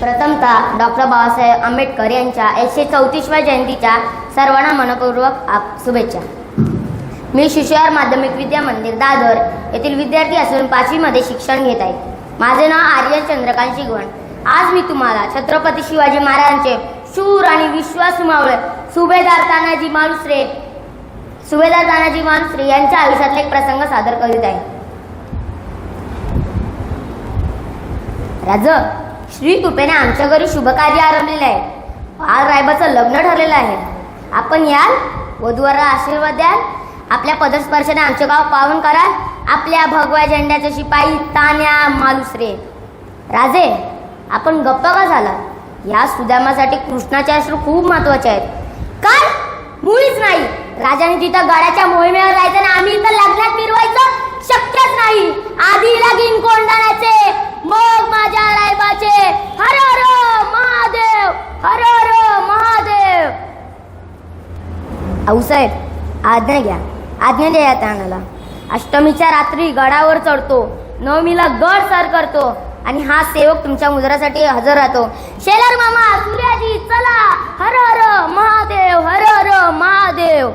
प्रथमतः डॉक्टर बाबासाहेब आंबेडकर यांच्या एकशे चौतीसव्या जयंतीच्या सर्वांना मनपूर्वक आप शुभेच्छा. मी शिशुहार माध्यमिक विद्या मंदिर दादर येथील विद्यार्थी असून पाचवीमध्ये शिक्षण घेत आहे. माझे नाव आर्य चंद्रकांत शिगवण. आज मी तुम्हाला छत्रपती शिवाजी महाराजांचे शूर आणि विश्वास मावळे सुभेदार तानाजी मालुसरे सुभेदार तानाजी मालुसरे यांच्या आयुष्यातला एक प्रसंग सादर करीत आहे. राज श्री कृपेने आमच्या घरी शुभकार्य आरंभलेले आहे. आज रायबाचं लग्न ठरलेलं आहे. आपण याल वधूवरला आशीर्वाद द्याल आपल्या पदस्पर्शाने आमचे गाव पावन कराल आपल्या भगव्या झेंड्याचे शिपाई तान्या मालुसरे. राजे आपण गप्पा का झाला? या सुदामासाठी कृष्णाचे अश्रू खूप महत्त्वाचे आहेत. काय? मुळीच नाही. राजाने तिथं गाड्याच्या मोहिमेवर जायचं आणि आम्ही इथं लग्नात मिरवायचं शक्यच नाही आधी लगीन कोंडाण्याचे मग माझ्या रायबाचे हर हर महादेव हर हर महादेव आऊसाहेब आज्ञा घ्या. आज्ञा द्या या ताणाला अष्टमीच्या रात्री गडावर चढतो. नवमीला गड सर करतो. आणि हा सेवक तुमच्या मुजरासाठी हजर राहतो. शेलर मामा सूर्याजी चला. हर हर महादेव हर हर महादेव.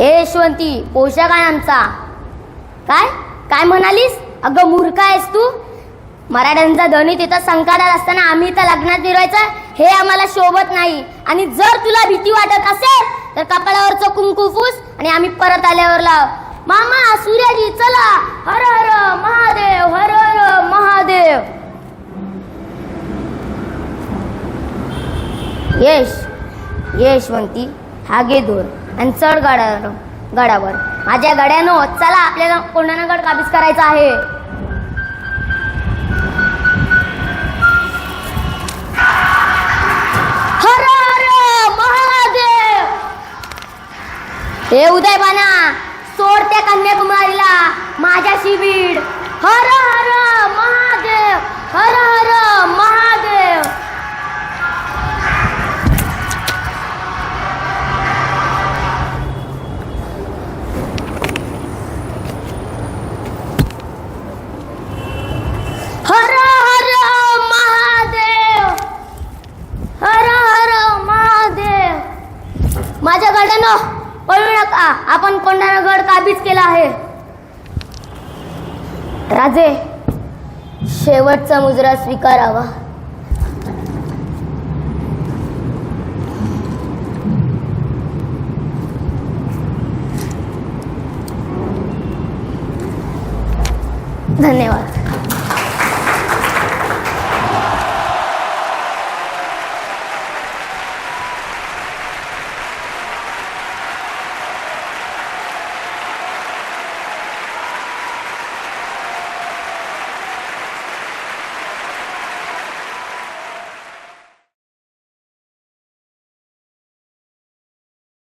ए यशवंती पोशाख आहे आमचा. काय? काय म्हणालीस? अगं मूर्ख आहेस तू. मराठ्यांचा धनी तिथं संकटात असताना आम्ही इथं लग्नात फिरवायचं हे आम्हाला शोभत नाही. आणि जर तुला भीती वाटत असेल तर कपाळावरचं कुंकुफूस आणि आम्ही परत आल्यावर लाव मामा सूर्याजी चला. हर हर महादेव हर हर महादेव. यश यशवंती हा घे धोर आणि चढ गाड्यावर गडावर. माझ्या गड्यानो चला आपल्याला कोंढाणा गड काबीज करायचा आहे. हर उदय महादेव! हे सोड त्या कन्याकुमारीला माझ्या शिबीड हर हर माझ्या पळू नका आपण कोंढाणा गड काबीज केला आहे. राजे शेवटचा मुजरा स्वीकारावा. धन्यवाद.